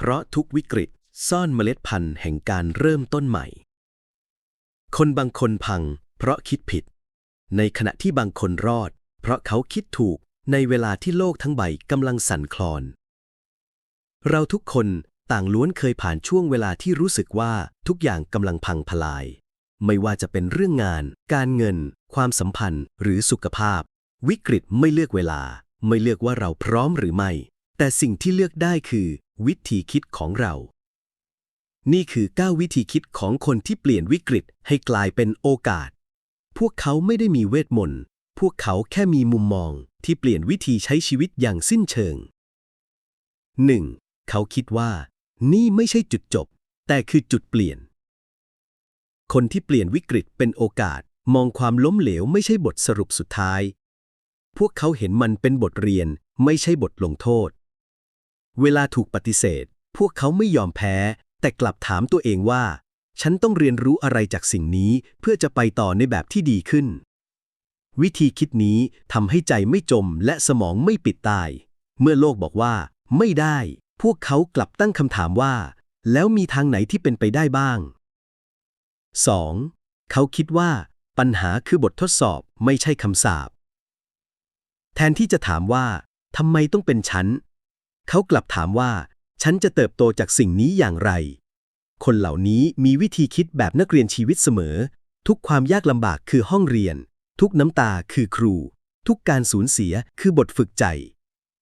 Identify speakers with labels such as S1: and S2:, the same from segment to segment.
S1: เพราะทุกวิกฤตซ่อนเมล็ดพันธุ์แห่งการเริ่มต้นใหม่ คนบางคนพัง เพราะคิดผิด ในขณะที่บางคนรอด เพราะเขาคิดถูกในเวลาที่โลกทั้งใบกำลังสั่นคลอน เราทุกคนต่างล้วนเคยผ่านช่วงเวลาที่รู้สึกว่าทุกอย่างกำลังพังพลาย ไม่ว่าจะเป็นเรื่องงาน การเงิน ความสัมพันธ์ หรือสุขภาพ วิกฤตไม่เลือกเวลา ไม่เลือกว่าเราพร้อมหรือไม่ แต่สิ่งที่เลือกได้คือ วิธีคิดของเรา นี่คือ 9 วิธีคิดของคนที่เปลี่ยนวิกฤตให้กลายเป็นโอกาส พวกเขาไม่ได้มีเวทมนต์ พวกเขาแค่มีมุมมองที่เปลี่ยนวิธีใช้ชีวิตอย่างสิ้นเชิง 1. เขาคิดว่า นี่ไม่ใช่จุดจบ แต่คือจุดเปลี่ยน คนที่เปลี่ยนวิกฤตเป็นโอกาส มองความล้มเหลวไม่ใช่บทสรุปสุดท้าย พวกเขาเห็นมันเป็นบทเรียนไม่ใช่บทลงโทษ เวลาถูกปฏิเสธ พวกเขาไม่ยอมแพ้ แต่กลับถามตัวเองว่า ฉันต้องเรียนรู้อะไรจากสิ่งนี้เพื่อจะไปต่อในแบบที่ดีขึ้น วิธีคิดนี้ทำให้ใจไม่จมและสมองไม่ปิดตาย เมื่อโลกบอกว่า ไม่ได้ พวกเขากลับตั้งคำถามว่า แล้วมีทางไหนที่เป็นไปได้บ้าง 2. เขาคิดว่า ปัญหาคือบททดสอบไม่ใช่คำสาปแทนที่จะถามว่าทำไมต้องเป็นฉัน เขากลับถามว่า ฉันจะเติบโตจากสิ่งนี้อย่างไร คนเหล่านี้มีวิธีคิดแบบนักเรียนชีวิตเสมอ ทุกความยากลำบากคือห้องเรียน ทุกน้ำตาคือครู ทุกการสูญเสียคือบทฝึกใจ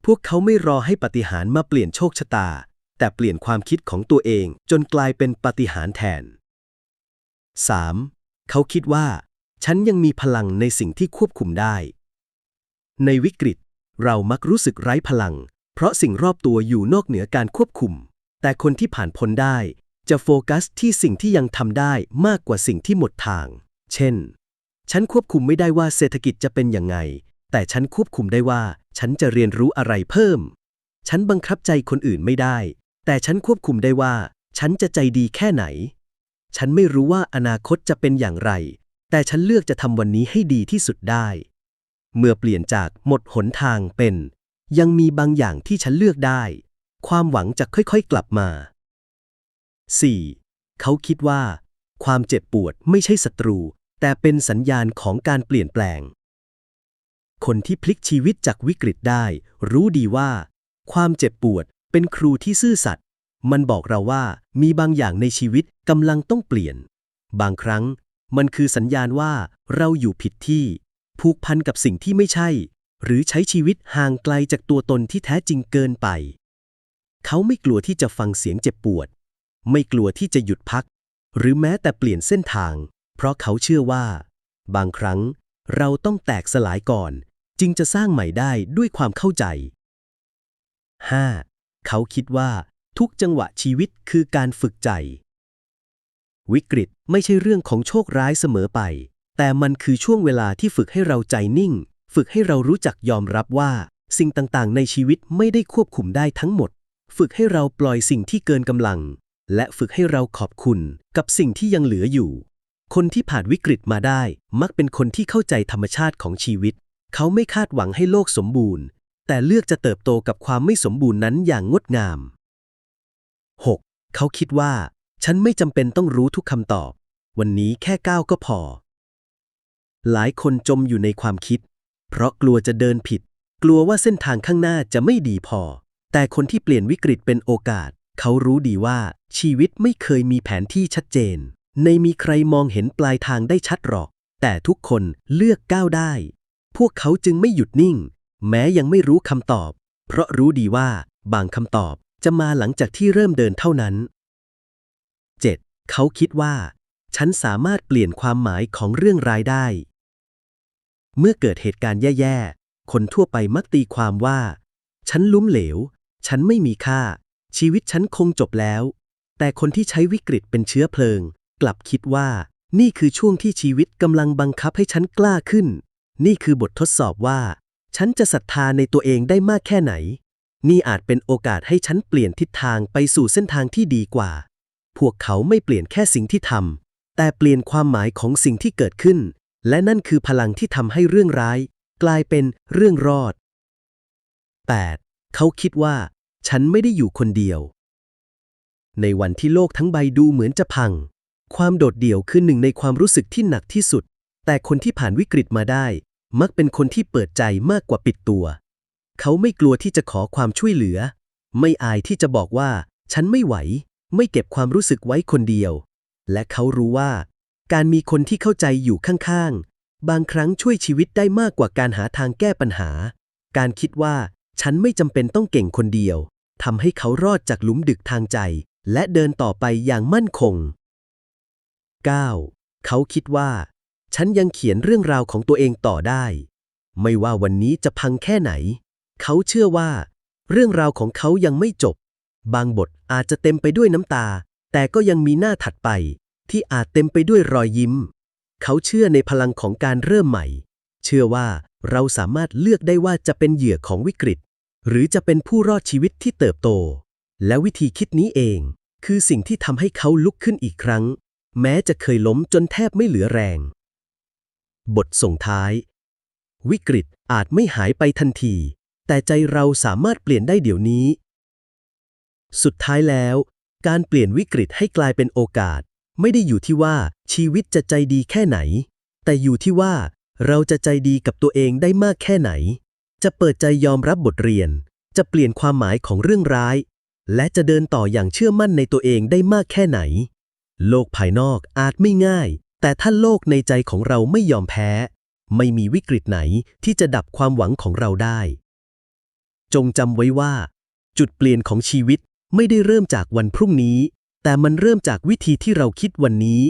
S1: พวกเขาไม่รอให้ปาฏิหารมาเปลี่ยนโชคชะตา แต่เปลี่ยนความคิดของตัวเองจนกลายเป็นปาฏิหารแทน 3. เขาคิดว่า ฉันยังมีพลังในสิ่งที่ควบคุมได้ ในวิกฤต เรามักรู้สึกไร้พลัง เพราะสิ่งรอบตัวอยู่นอกเหนือการควบคุม แต่คนที่ผ่านพ้นได้ จะโฟกัสที่สิ่งที่ยังทำได้มากกว่าสิ่งที่หมดทาง เช่น ฉันควบคุมไม่ได้ว่าเศรษฐกิจจะเป็นยังไง แต่ฉันควบคุมได้ว่า ฉันจะเรียนรู้อะไรเพิ่ม ฉันบังคับใจคนอื่นไม่ได้ แต่ฉันควบคุมได้ว่า ฉันจะใจดีแค่ไหน ฉันไม่รู้ว่าอนาคตจะเป็นอย่างไร แต่ฉันเลือกจะทำวันนี้ให้ดีที่สุดได้ เมื่อเปลี่ยนจากหมดหนทางเป็น ยังมีบางอย่างที่ฉันเลือกได้ ความหวังจะค่อยๆกลับมา 4. เขาคิดว่า ความเจ็บปวดไม่ใช่ศัตรู แต่เป็นสัญญาณของการเปลี่ยนแปลง คนที่พลิกชีวิตจากวิกฤตได้ รู้ดีว่า ความเจ็บปวดเป็นครูที่ซื่อสัตย์มันบอกเราว่ามีบางอย่างในชีวิตกำลังต้องเปลี่ยน บางครั้ง มันคือสัญญาณว่าเราอยู่ผิดที่ ผูกพันกับสิ่งที่ไม่ใช่ หรือใช้ชีวิตห่างไกลจากตัวตนที่แท้จริงเกินไป เขาไม่กลัวที่จะฟังเสียงเจ็บปวด ไม่กลัวที่จะหยุดพัก หรือแม้แต่เปลี่ยนเส้นทาง เพราะเขาเชื่อว่า บางครั้งเราต้องแตกสลายก่อน จึงจะสร้างใหม่ได้ด้วยความเข้าใจ 5. เขาคิดว่า ทุกจังหวะชีวิตคือการฝึกใจ วิกฤตไม่ใช่เรื่องของโชคร้ายเสมอไป แต่มันคือช่วงเวลาที่ฝึกให้เราใจนิ่ง ฝึกให้เรารู้จักยอมรับว่า สิ่งต่างๆ ในชีวิตไม่ได้ควบคุมได้ทั้งหมด ฝึกให้เราปล่อยสิ่งที่เกินกำลัง และฝึกให้เราขอบคุณกับสิ่งที่ยังเหลืออยู่ คนที่ผ่านวิกฤตมาได้ มักเป็นคนที่เข้าใจธรรมชาติของชีวิต เขาไม่คาดหวังให้โลกสมบูรณ์ แต่เลือกจะเติบโตกับความไม่สมบูรณ์นั้นอย่างงดงาม 6. เขาคิดว่า ฉันไม่จำเป็นต้องรู้ทุกคำตอบ วันนี้แค่ก้าวก็พอ หลายคนจมอยู่ในความคิด เพราะกลัวจะเดินผิด กลัวว่าเส้นทางข้างหน้าจะไม่ดีพอ แต่คนที่เปลี่ยนวิกฤตเป็นโอกาส เขารู้ดีว่าชีวิตไม่เคยมีแผนที่ชัดเจน ในมีใครมองเห็นปลายทางได้ชัดหรอก แต่ทุกคนเลือกก้าวได้ พวกเขาจึงไม่หยุดนิ่ง แม้ยังไม่รู้คำตอบ เพราะรู้ดีว่าบางคำตอบจะมาหลังจากที่เริ่มเดินเท่านั้น 7. เขาคิดว่า ฉันสามารถเปลี่ยนความหมายของเรื่องรายได้ เมื่อเกิดเหตุการณ์แย่ๆ คนทั่วไปมักตีความว่า ฉันล้มเหลว ฉันไม่มีค่า ชีวิตฉันคงจบแล้ว แต่คนที่ใช้วิกฤตเป็นเชื้อเพลิง กลับคิดว่า นี่คือช่วงที่ชีวิตกำลังบังคับให้ฉันกล้าขึ้น นี่คือบททดสอบว่า ฉันจะศรัทธาในตัวเองได้มากแค่ไหน นี่อาจเป็นโอกาสให้ฉันเปลี่ยนทิศทางไปสู่เส้นทางที่ดีกว่า พวกเขาไม่เปลี่ยนแค่สิ่งที่ทำแต่เปลี่ยนความหมายของสิ่งที่เกิดขึ้น และนั่นคือพลังที่ทำให้เรื่องร้าย กลายเป็นเรื่องรอด 8. เขาคิดว่า ฉันไม่ได้อยู่คนเดียว ในวันที่โลกทั้งใบดูเหมือนจะพัง ความโดดเดี่ยวคือหนึ่งในความรู้สึกที่หนักที่สุด แต่คนที่ผ่านวิกฤตมาได้ มักเป็นคนที่เปิดใจมากกว่าปิดตัว เขาไม่กลัวที่จะขอความช่วยเหลือ ไม่อายที่จะบอกว่า ฉันไม่ไหว ไม่เก็บความรู้สึกไว้คนเดียว และเขารู้ว่า การมีคนที่เข้าใจอยู่ข้างๆ บางครั้งช่วยชีวิตได้มากกว่าการหาทางแก้ปัญหา การคิดว่าฉันไม่จำเป็นต้องเก่งคนเดียวทำให้เขารอดจากหลุมดึกทางใจ และเดินต่อไปอย่างมั่นคง 9. เขาคิดว่า ฉันยังเขียนเรื่องราวของตัวเองต่อได้ ไม่ว่าวันนี้จะพังแค่ไหน เขาเชื่อว่า เรื่องราวของเขายังไม่จบ บางบทอาจจะเต็มไปด้วยน้ำตา แต่ก็ยังมีหน้าถัดไป ที่อาจเต็มไปด้วยรอยยิ้ม เขาเชื่อในพลังของการเริ่มใหม่ เชื่อว่าเราสามารถเลือกได้ว่าจะเป็นเหยื่อของวิกฤต หรือจะเป็นผู้รอดชีวิตที่เติบโต และวิธีคิดนี้เอง คือสิ่งที่ทำให้เขาลุกขึ้นอีกครั้ง แม้จะเคยล้มจนแทบไม่เหลือแรง บทส่งท้าย วิกฤตอาจไม่หายไปทันที แต่ใจเราสามารถเปลี่ยนได้เดี๋ยวนี้ สุดท้ายแล้ว การเปลี่ยนวิกฤตให้กลายเป็นโอกาส ไม่ได้อยู่ที่ว่าชีวิตจะใจดีแค่ไหน แต่อยู่ที่ว่าเราจะใจดีกับตัวเองได้มากแค่ไหน จะเปิดใจยอมรับบทเรียน จะเปลี่ยนความหมายของเรื่องร้าย และจะเดินต่ออย่างเชื่อมั่นในตัวเองได้มากแค่ไหน โลกภายนอกอาจไม่ง่าย แต่ถ้าโลกในใจของเราไม่ยอมแพ้ ไม่มีวิกฤตไหนที่จะดับความหวังของเราได้ จงจำไว้ว่า จุดเปลี่ยนของชีวิตไม่ได้เริ่มจากวันพรุ่งนี้ แต่มันเริ่มจากวิธีที่เราคิดวันนี้